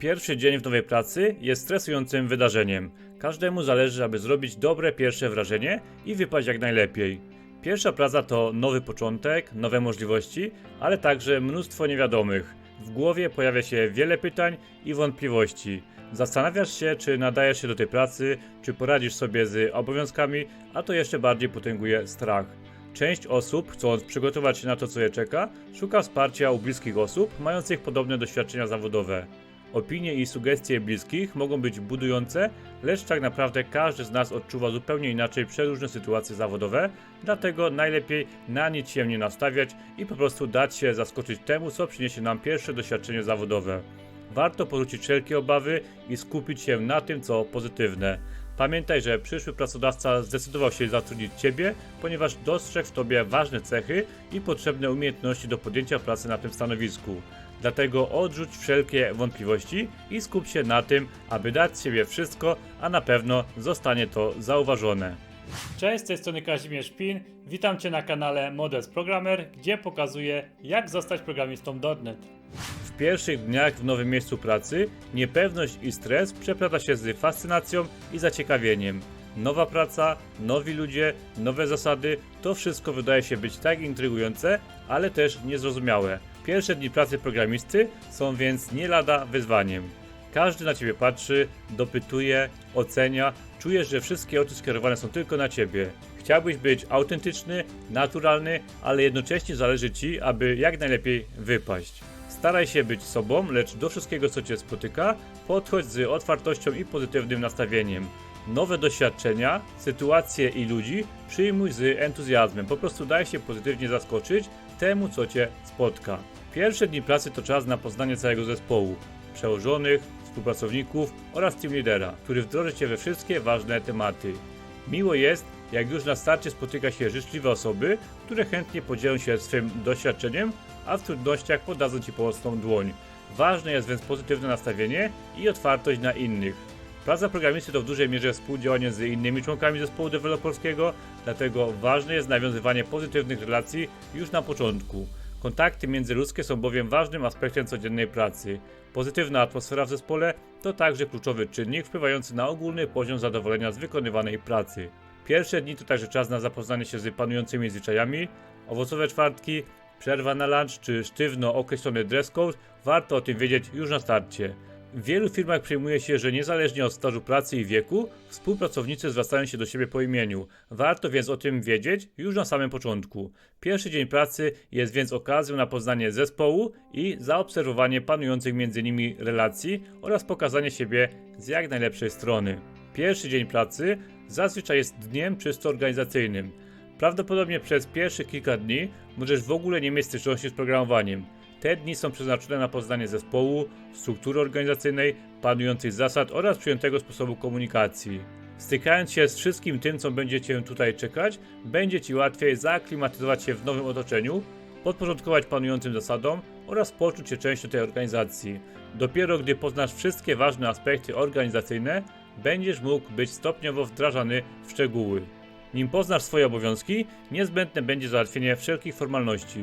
Pierwszy dzień w nowej pracy jest stresującym wydarzeniem. Każdemu zależy, aby zrobić dobre pierwsze wrażenie i wypaść jak najlepiej. Pierwsza praca to nowy początek, nowe możliwości, ale także mnóstwo niewiadomych. W głowie pojawia się wiele pytań i wątpliwości. Zastanawiasz się, czy nadajesz się do tej pracy, czy poradzisz sobie z obowiązkami, a to jeszcze bardziej potęguje strach. Część osób, chcąc przygotować się na to, co je czeka, szuka wsparcia u bliskich osób mających podobne doświadczenia zawodowe. Opinie i sugestie bliskich mogą być budujące, lecz tak naprawdę każdy z nas odczuwa zupełnie inaczej przeróżne sytuacje zawodowe, dlatego najlepiej na nic się nie nastawiać i po prostu dać się zaskoczyć temu, co przyniesie nam pierwsze doświadczenie zawodowe. Warto porzucić wszelkie obawy i skupić się na tym, co pozytywne. Pamiętaj, że przyszły pracodawca zdecydował się zatrudnić Ciebie, ponieważ dostrzegł w Tobie ważne cechy i potrzebne umiejętności do podjęcia pracy na tym stanowisku. Dlatego odrzuć wszelkie wątpliwości i skup się na tym, aby dać z siebie wszystko, a na pewno zostanie to zauważone. Cześć, z tej strony Kazimierz Pin. Witam Cię na kanale Models Programmer, gdzie pokazuję jak zostać programistą .NET. W pierwszych dniach w nowym miejscu pracy niepewność i stres przeplata się z fascynacją i zaciekawieniem. Nowa praca, nowi ludzie, nowe zasady, to wszystko wydaje się być tak intrygujące, ale też niezrozumiałe. Pierwsze dni pracy programisty są więc nie lada wyzwaniem. Każdy na ciebie patrzy, dopytuje, ocenia, czujesz, że wszystkie oczy skierowane są tylko na ciebie. Chciałbyś być autentyczny, naturalny, ale jednocześnie zależy ci, aby jak najlepiej wypaść. Staraj się być sobą, lecz do wszystkiego, co cię spotyka, podchodź z otwartością i pozytywnym nastawieniem. Nowe doświadczenia, sytuacje i ludzi przyjmuj z entuzjazmem. Po prostu daj się pozytywnie zaskoczyć temu, co cię spotka. Pierwsze dni pracy to czas na poznanie całego zespołu, przełożonych, współpracowników oraz team lidera, który wdroży cię we wszystkie ważne tematy. Miło jest, jak już na starcie spotyka się życzliwe osoby, które chętnie podzielą się swym doświadczeniem, a w trudnościach podadzą ci pomocną dłoń. Ważne jest więc pozytywne nastawienie i otwartość na innych. Praca programisty to w dużej mierze współdziałanie z innymi członkami zespołu deweloperskiego, dlatego ważne jest nawiązywanie pozytywnych relacji już na początku. Kontakty międzyludzkie są bowiem ważnym aspektem codziennej pracy. Pozytywna atmosfera w zespole to także kluczowy czynnik wpływający na ogólny poziom zadowolenia z wykonywanej pracy. Pierwsze dni to także czas na zapoznanie się z panującymi zwyczajami, owocowe czwartki, przerwa na lunch czy sztywno określony dress code, warto o tym wiedzieć już na starcie. W wielu firmach przyjmuje się, że niezależnie od stażu pracy i wieku, współpracownicy zwracają się do siebie po imieniu. Warto więc o tym wiedzieć już na samym początku. Pierwszy dzień pracy jest więc okazją na poznanie zespołu i zaobserwowanie panujących między nimi relacji oraz pokazanie siebie z jak najlepszej strony. Pierwszy dzień pracy zazwyczaj jest dniem czysto organizacyjnym. Prawdopodobnie przez pierwsze kilka dni możesz w ogóle nie mieć styczności z programowaniem. Te dni są przeznaczone na poznanie zespołu, struktury organizacyjnej, panujących zasad oraz przyjętego sposobu komunikacji. Stykając się z wszystkim tym, co będzie Cię tutaj czekać, będzie Ci łatwiej zaaklimatyzować się w nowym otoczeniu, podporządkować panującym zasadom oraz poczuć się częścią tej organizacji. Dopiero gdy poznasz wszystkie ważne aspekty organizacyjne, będziesz mógł być stopniowo wdrażany w szczegóły. Nim poznasz swoje obowiązki, niezbędne będzie załatwienie wszelkich formalności.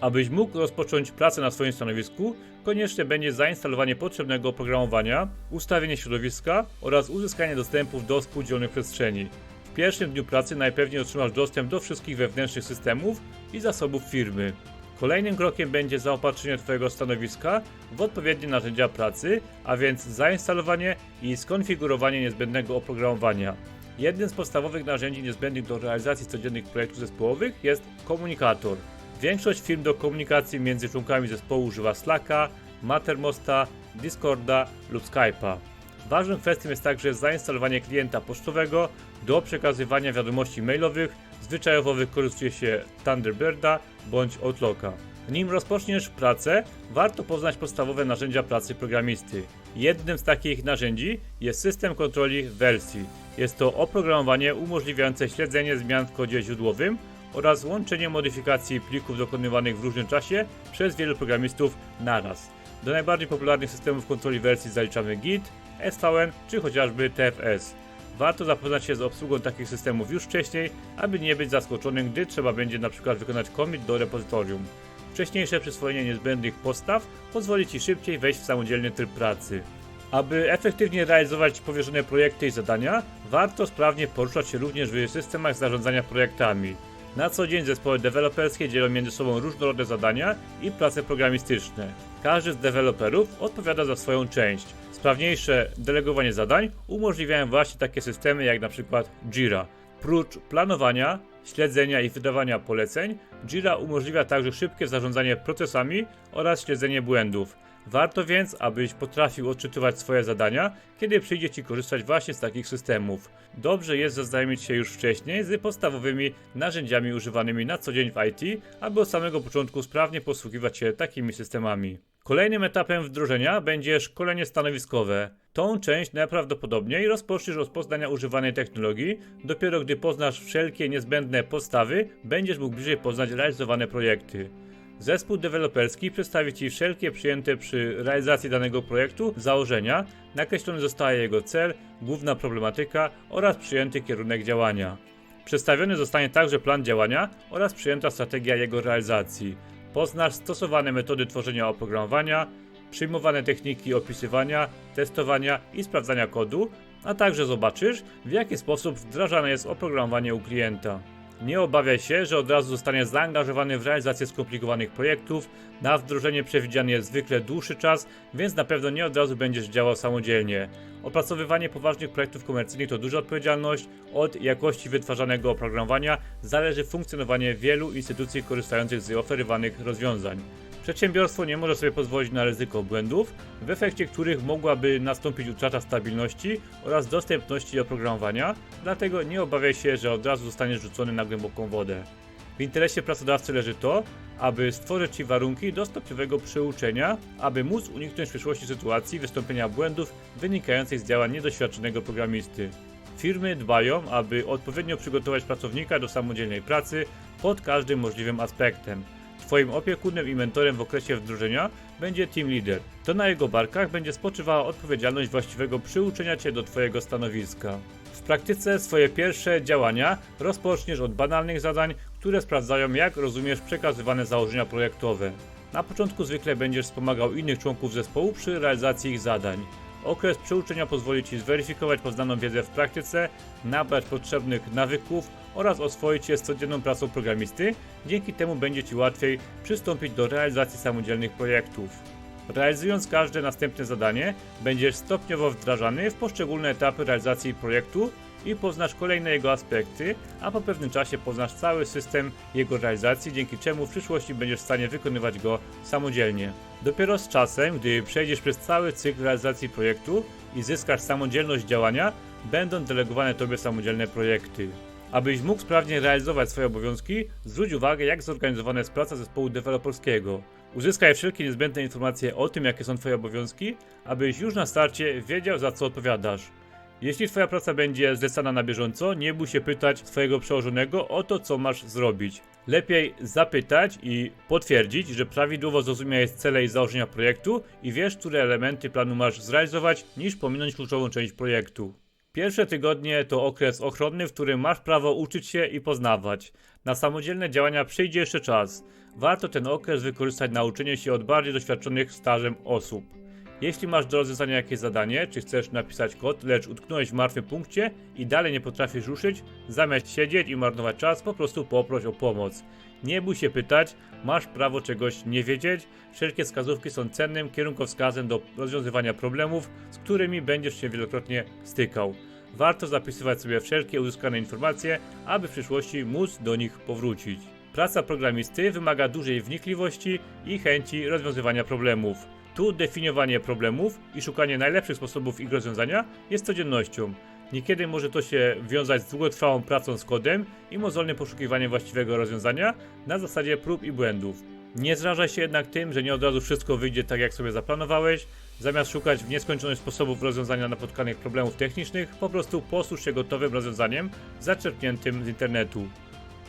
Abyś mógł rozpocząć pracę na swoim stanowisku, konieczne będzie zainstalowanie potrzebnego oprogramowania, ustawienie środowiska oraz uzyskanie dostępów do współdzielonych przestrzeni. W pierwszym dniu pracy najpewniej otrzymasz dostęp do wszystkich wewnętrznych systemów i zasobów firmy. Kolejnym krokiem będzie zaopatrzenie Twojego stanowiska w odpowiednie narzędzia pracy, a więc zainstalowanie i skonfigurowanie niezbędnego oprogramowania. Jednym z podstawowych narzędzi niezbędnych do realizacji codziennych projektów zespołowych jest komunikator. Większość firm do komunikacji między członkami zespołu używa Slacka, Mattermosta, Discorda lub Skype'a. Ważną kwestią jest także zainstalowanie klienta pocztowego do przekazywania wiadomości mailowych. Zwyczajowo wykorzystuje się Thunderbirda bądź Outlooka. Nim rozpoczniesz pracę, warto poznać podstawowe narzędzia pracy programisty. Jednym z takich narzędzi jest system kontroli wersji. Jest to oprogramowanie umożliwiające śledzenie zmian w kodzie źródłowym oraz łączenie modyfikacji plików dokonywanych w różnym czasie przez wielu programistów naraz. Do najbardziej popularnych systemów kontroli wersji zaliczamy Git, SVN czy chociażby TFS. Warto zapoznać się z obsługą takich systemów już wcześniej, aby nie być zaskoczonym, gdy trzeba będzie np. wykonać commit do repozytorium. Wcześniejsze przyswojenie niezbędnych podstaw pozwoli Ci szybciej wejść w samodzielny tryb pracy. Aby efektywnie realizować powierzone projekty i zadania, warto sprawnie poruszać się również w systemach zarządzania projektami. Na co dzień zespoły deweloperskie dzielą między sobą różnorodne zadania i prace programistyczne. Każdy z deweloperów odpowiada za swoją część. Sprawniejsze delegowanie zadań umożliwiają właśnie takie systemy jak przykład Jira. Prócz planowania, śledzenia i wydawania poleceń, Jira umożliwia także szybkie zarządzanie procesami oraz śledzenie błędów. Warto więc, abyś potrafił odczytywać swoje zadania, kiedy przyjdzie Ci korzystać właśnie z takich systemów. Dobrze jest zaznajomić się już wcześniej z podstawowymi narzędziami używanymi na co dzień w IT, aby od samego początku sprawnie posługiwać się takimi systemami. Kolejnym etapem wdrożenia będzie szkolenie stanowiskowe. Tą część najprawdopodobniej rozpoczniesz od poznania używanej technologii. Dopiero gdy poznasz wszelkie niezbędne podstawy, będziesz mógł bliżej poznać realizowane projekty. Zespół deweloperski przedstawi Ci wszelkie przyjęte przy realizacji danego projektu założenia, nakreślony zostaje jego cel, główna problematyka oraz przyjęty kierunek działania. Przedstawiony zostanie także plan działania oraz przyjęta strategia jego realizacji. Poznasz stosowane metody tworzenia oprogramowania, przyjmowane techniki opisywania, testowania i sprawdzania kodu, a także zobaczysz, w jaki sposób wdrażane jest oprogramowanie u klienta. Nie obawiaj się, że od razu zostaniesz zaangażowany w realizację skomplikowanych projektów. Na wdrożenie przewidziany jest zwykle dłuższy czas, więc na pewno nie od razu będziesz działał samodzielnie. Opracowywanie poważnych projektów komercyjnych to duża odpowiedzialność. Od jakości wytwarzanego oprogramowania zależy funkcjonowanie wielu instytucji korzystających z oferowanych rozwiązań. Przedsiębiorstwo nie może sobie pozwolić na ryzyko błędów, w efekcie których mogłaby nastąpić utrata stabilności oraz dostępności oprogramowania, dlatego nie obawiaj się, że od razu zostaniesz rzucony na głęboką wodę. W interesie pracodawcy leży to, aby stworzyć Ci warunki do stopniowego przyuczenia, aby móc uniknąć w przyszłości sytuacji wystąpienia błędów wynikających z działań niedoświadczonego programisty. Firmy dbają, aby odpowiednio przygotować pracownika do samodzielnej pracy pod każdym możliwym aspektem. Twoim opiekunem i mentorem w okresie wdrożenia będzie team leader. To na jego barkach będzie spoczywała odpowiedzialność właściwego przyuczenia Cię do Twojego stanowiska. W praktyce swoje pierwsze działania rozpoczniesz od banalnych zadań, które sprawdzają jak rozumiesz przekazywane założenia projektowe. Na początku zwykle będziesz wspomagał innych członków zespołu przy realizacji ich zadań. Okres przeuczenia pozwoli Ci zweryfikować poznaną wiedzę w praktyce, nabrać potrzebnych nawyków oraz oswoić się z codzienną pracą programisty. Dzięki temu będzie Ci łatwiej przystąpić do realizacji samodzielnych projektów. Realizując każde następne zadanie, będziesz stopniowo wdrażany w poszczególne etapy realizacji projektu i poznasz kolejne jego aspekty, a po pewnym czasie poznasz cały system jego realizacji, dzięki czemu w przyszłości będziesz w stanie wykonywać go samodzielnie. Dopiero z czasem, gdy przejdziesz przez cały cykl realizacji projektu i zyskasz samodzielność działania, będą delegowane Tobie samodzielne projekty. Abyś mógł sprawnie realizować swoje obowiązki, zwróć uwagę, jak zorganizowana jest praca zespołu deweloperskiego. Uzyskaj wszelkie niezbędne informacje o tym, jakie są Twoje obowiązki, abyś już na starcie wiedział, za co odpowiadasz. Jeśli Twoja praca będzie zlecana na bieżąco, nie bój się pytać swojego przełożonego o to, co masz zrobić. Lepiej zapytać i potwierdzić, że prawidłowo zrozumiałeś cele i założenia projektu i wiesz, które elementy planu masz zrealizować, niż pominąć kluczową część projektu. Pierwsze tygodnie to okres ochronny, w którym masz prawo uczyć się i poznawać. Na samodzielne działania przyjdzie jeszcze czas. Warto ten okres wykorzystać na uczenie się od bardziej doświadczonych stażem osób. Jeśli masz do rozwiązania jakieś zadanie, czy chcesz napisać kod, lecz utknąłeś w martwym punkcie i dalej nie potrafisz ruszyć, zamiast siedzieć i marnować czas, po prostu poproś o pomoc. Nie bój się pytać, masz prawo czegoś nie wiedzieć. Wszelkie wskazówki są cennym kierunkowskazem do rozwiązywania problemów, z którymi będziesz się wielokrotnie stykał. Warto zapisywać sobie wszelkie uzyskane informacje, aby w przyszłości móc do nich powrócić. Praca programisty wymaga dużej wnikliwości i chęci rozwiązywania problemów. Tu definiowanie problemów i szukanie najlepszych sposobów ich rozwiązania jest codziennością. Niekiedy może to się wiązać z długotrwałą pracą z kodem i mozolnym poszukiwaniem właściwego rozwiązania na zasadzie prób i błędów. Nie zrażaj się jednak tym, że nie od razu wszystko wyjdzie tak jak sobie zaplanowałeś. Zamiast szukać w nieskończoność sposobów rozwiązania napotkanych problemów technicznych, po prostu posłuż się gotowym rozwiązaniem zaczerpniętym z internetu.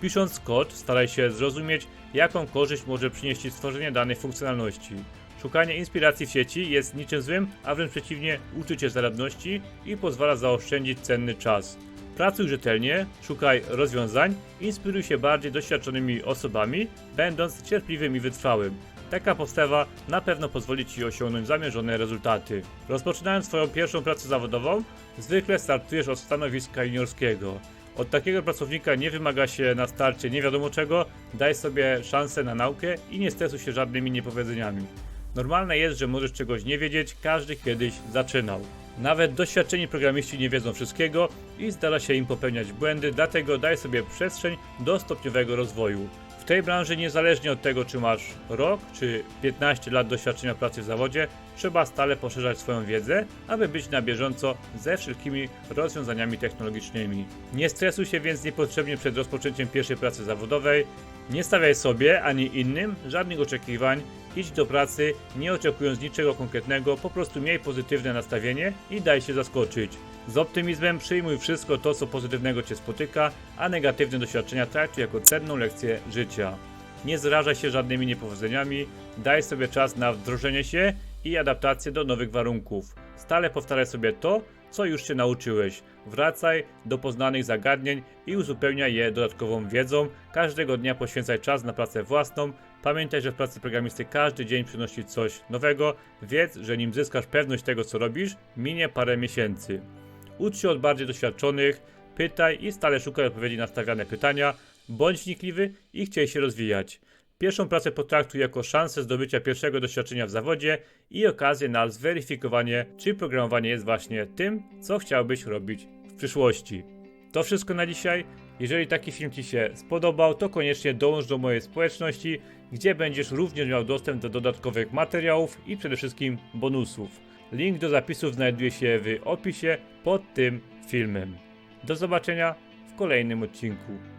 Pisząc kod, staraj się zrozumieć, jaką korzyść może przynieść stworzenie danej funkcjonalności. Szukanie inspiracji w sieci jest niczym złym, a wręcz przeciwnie, uczy Cię zaradności i pozwala zaoszczędzić cenny czas. Pracuj rzetelnie, szukaj rozwiązań, inspiruj się bardziej doświadczonymi osobami, będąc cierpliwym i wytrwałym. Taka postawa na pewno pozwoli Ci osiągnąć zamierzone rezultaty. Rozpoczynając swoją pierwszą pracę zawodową, zwykle startujesz od stanowiska juniorskiego. Od takiego pracownika nie wymaga się na starcie nie wiadomo czego, daj sobie szansę na naukę i nie stresuj się żadnymi niepowiedzeniami. Normalne jest, że możesz czegoś nie wiedzieć, każdy kiedyś zaczynał. Nawet doświadczeni programiści nie wiedzą wszystkiego i zdarza się im popełniać błędy, dlatego daj sobie przestrzeń do stopniowego rozwoju. W tej branży, niezależnie od tego, czy masz rok czy 15 lat doświadczenia pracy w zawodzie, trzeba stale poszerzać swoją wiedzę, aby być na bieżąco ze wszelkimi rozwiązaniami technologicznymi. Nie stresuj się więc niepotrzebnie przed rozpoczęciem pierwszej pracy zawodowej. Nie stawiaj sobie ani innym żadnych oczekiwań, idź do pracy nie oczekując niczego konkretnego, po prostu miej pozytywne nastawienie i daj się zaskoczyć. Z optymizmem przyjmuj wszystko to, co pozytywnego Cię spotyka, a negatywne doświadczenia traktuj jako cenną lekcję życia. Nie zrażaj się żadnymi niepowodzeniami, daj sobie czas na wdrożenie się i adaptację do nowych warunków. Stale powtarzaj sobie to, co już się nauczyłeś. Wracaj do poznanych zagadnień i uzupełniaj je dodatkową wiedzą. Każdego dnia poświęcaj czas na pracę własną. Pamiętaj, że w pracy programisty każdy dzień przynosi coś nowego. Wiedz, że nim zyskasz pewność tego, co robisz, minie parę miesięcy. Ucz się od bardziej doświadczonych, pytaj i stale szukaj odpowiedzi na stawiane pytania. Bądź wnikliwy i chciej się rozwijać. Pierwszą pracę potraktuj jako szansę zdobycia pierwszego doświadczenia w zawodzie i okazję na zweryfikowanie, czy programowanie jest właśnie tym, co chciałbyś robić w przyszłości. To wszystko na dzisiaj. Jeżeli taki film Ci się spodobał, to koniecznie dołącz do mojej społeczności, gdzie będziesz również miał dostęp do dodatkowych materiałów i przede wszystkim bonusów. Link do zapisów znajduje się w opisie pod tym filmem. Do zobaczenia w kolejnym odcinku.